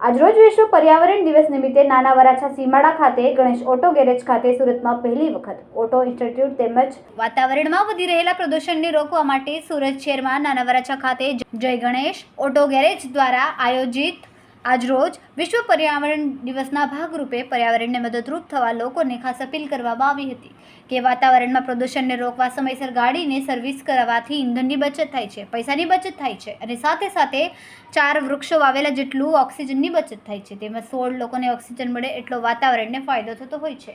આજરોજ વિશ્વ પર્યાવરણ દિવસ નિમિત્તે નાના વરાછા સીમાડા ખાતે ગણેશ ઓટો ગેરેજ ખાતે સુરતમાં પહેલી વખત ઓટો ઇન્સ્ટિટ્યૂટ તેમજ વાતાવરણમાં વધી રહેલા પ્રદૂષણને રોકવા માટે સુરત શહેરમાં નાના વરાછા ખાતે જય ગણેશ ઓટો ગેરેજ દ્વારા આયોજિત આજરોજ વિશ્વ પર્યાવરણ દિવસના ભાગરૂપે પર્યાવરણને મદદરૂપ થવા લોકોને ખાસ અપીલ કરવામાં આવી હતી કે વાતાવરણમાં પ્રદૂષણને રોકવા સમયસર ગાડીને સર્વિસ કરાવવાથી ઇંધણની બચત થાય છે, પૈસાની બચત થાય છે અને સાથે સાથે ચાર વૃક્ષો વાવેલા જેટલું ઓક્સિજનની બચત થાય છે. તેમાં સોળ લોકોને ઓક્સિજન મળે એટલો વાતાવરણને ફાયદો થતો હોય છે.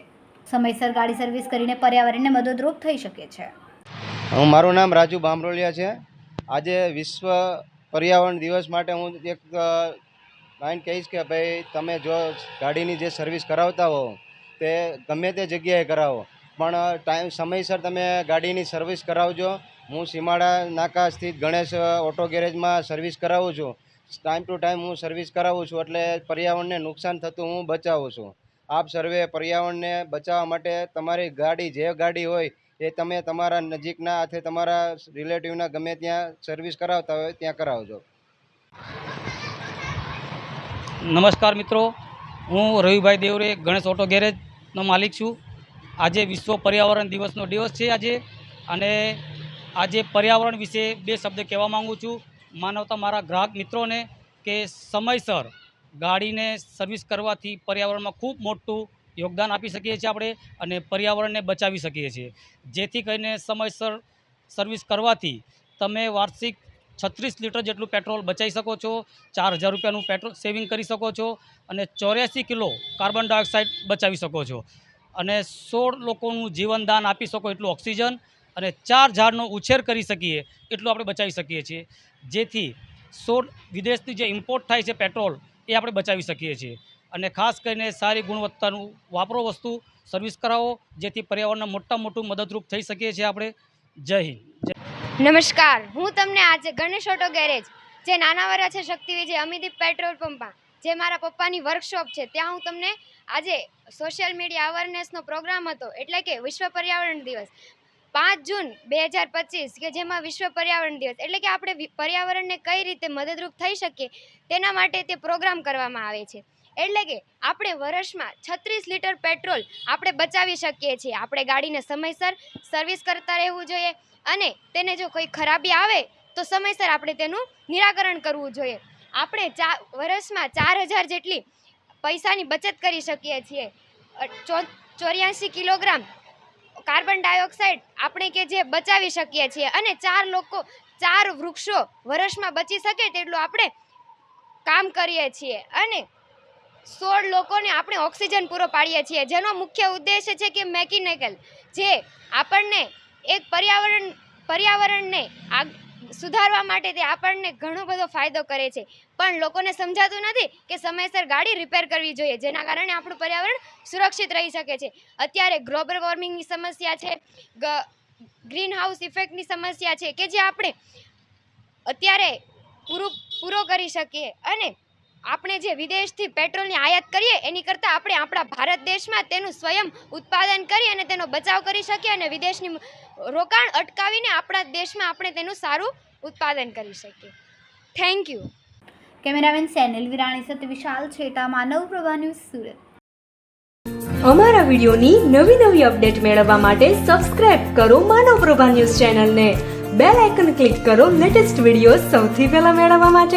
સમયસર ગાડી સર્વિસ કરીને પર્યાવરણને મદદરૂપ થઈ શકે છે. હું, મારું નામ રાજુ બામરોલિયા છે. આજે વિશ્વ પર્યાવરણ દિવસ માટે હું એક લાઈન કહીશ કે ભાઈ, તમે જો ગાડીની જે સર્વિસ કરાવતા હો, તે ગમે તે જગ્યાએ કરાવો. પણ ટાઈમ સમયસર તમે ગાડીની સર્વિસ કરાવજો. હું સીમાડા નાકા સ્થિત ગણેશ ઓટો ગેરેજમાં સર્વિસ કરાવું છું. ટાઈમ ટુ ટાઈમ હું સર્વિસ કરાવું છું એટલે પર્યાવરણને નુકસાન થતું હું બચાવું છું. આપ સર્વે પર્યાવરણને બચાવવા માટે તમારી ગાડી જે ગાડી હોય, એ તમે તમારા નજીકના અથવા તમારા રિલેટિવના ગમે ત્યાં સર્વિસ કરાવતા હોય, ત્યાં કરાવજો. નમસ્કાર મિત્રો. હું રવિભાઈ દેવરે, ગણેશ ઓટો ગેરેજનો માલિક છું. આજે વિશ્વ પર્યાવરણ દિવસનો દિવસ છે આજે. અને આજે પર્યાવરણ વિશે બે શબ્દ કહેવા માગું છું. માનવતા મારા ગ્રાહક મિત્રોને કે સમયસર ગાડીને સર્વિસ કરવાથી પર્યાવરણમાં ખૂબ મોટું યોગદાન આપી શકીએ છીએ આપણે અને પર્યાવરણને બચાવી શકીએ છીએ. જેથી કરીને સમયસર સર્વિસ કરવાથી તમે વાર્ષિક છત્રીસ લીટર જેટલું પેટ્રોલ બચાવી શકો છો, ચાર હજાર રૂપિયાનું પેટ્રોલ સેવિંગ કરી શકો છો અને ચોર્યાસી કિલો કાર્બન ડાયોક્સાઇડ બચાવી શકો છો. અને સોળ લોકોનું જીવનદાન આપી શકો એટલું ઓક્સિજન અને ચાર ઝાડનો ઉછેર કરી શકીએ એટલું આપણે બચાવી શકીએ છીએ. જેથી સોળ વિદેશથી જે ઇમ્પોર્ટ થાય છે પેટ્રોલ એ આપણે બચાવી શકીએ છીએ. અને ખાસ કરીને સારી ગુણવત્તાનું વાપરો વસ્તુ, સર્વિસ કરાવો, જેથી પર્યાવરણને મોટા મોટું મદદરૂપ થઈ શકીએ છીએ આપણે. જય હિન્દ. નમસ્કાર. હું તમને આજે ગણેશ ઓટો ગેરેજ, જે નાના વરા છે શક્તિ વિજય અમિદીપ પેટ્રોલ પંપમાં જે મારા પપ્પાની વર્કશોપ છે, ત્યાં હું તમને આજે સોશિયલ મીડિયા અવેરનેસનો પ્રોગ્રામ હતો, એટલે કે વિશ્વ પર્યાવરણ દિવસ. પાંચ જૂન બે હજાર પચીસ, કે જેમાં વિશ્વ પર્યાવરણ દિવસ, એટલે કે આપણે પર્યાવરણને કઈ રીતે મદદરૂપ થઈ શકીએ, તેના માટે તે પ્રોગ્રામ કરવામાં આવે છે. એટલે કે આપણે વર્ષમાં છત્રીસ લીટર પેટ્રોલ આપણે બચાવી શકીએ છીએ. આપણે ગાડીને સમયસર સર્વિસ કરતા રહેવું જોઈએ અને તેને જો કોઈ ખરાબી આવે તો સમયસર આપણે તેનું નિરાકરણ કરવું જોઈએ. આપણે ચા, વર્ષમાં ચાર હજાર જેટલી પૈસાની બચત કરી શકીએ છીએ. ચો, ચોર્યાસી કિલોગ્રામ કાર્બન ડાયોક્સાઇડ આપણે કે જે બચાવી શકીએ છીએ અને ચાર લોકો, ચાર વૃક્ષો વર્ષમાં બચી શકે તેટલું આપણે કામ કરીએ છીએ. અને સોળ લોકોને આપણે ઓક્સિજન પૂરો પાડીએ છીએ. જેનો મુખ્ય ઉદ્દેશ્ય છે કે મેકેનિકલ, જે આપણને એક પર્યાવરણ, પર્યાવરણને આગ, સુધારવા માટે તે આપણને ઘણો બધો ફાયદો કરે છે. પણ લોકોને સમજાતું નથી કે સમયસર ગાડી રિપેર કરવી જોઈએ, જેના કારણે આપણું પર્યાવરણ સુરક્ષિત રહી શકે છે. અત્યારે ગ્લોબલ વોર્મિંગની સમસ્યા છે ગ્રીન હાઉસ ઇફેક્ટની સમસ્યા છે કે જે આપણે અત્યારે પૂરું, પૂરો કરી શકીએ. અને આપણે જે વિદેશથી પેટ્રોલની આયાત કરીએ એની કરતાં આપણે આપણા ભારત દેશમાં તેનું સ્વયં ઉત્પાદન કરી અને તેનો બચાવ કરી શકીએ અને વિદેશની રોકાણ અટકાવીને આપણા દેશમાં આપણે તેનું સારું ઉત્પાદન કરી શકીએ. Thank you cameraman Senal Virani સાથે વિશાલ છેટા માનવ પ્રભા ન્યૂઝ સુરત. અમારા વિડિયોની નવી નવી અપડેટ મેળવવા માટે સબસ્ક્રાઇબ કરો માનવ પ્રભા ન્યૂઝ ચેનલને. બેલ આઇકન ક્લિક કરો લેટેસ્ટ વીડિયો સૌથી પહેલા મેળવવા માટે.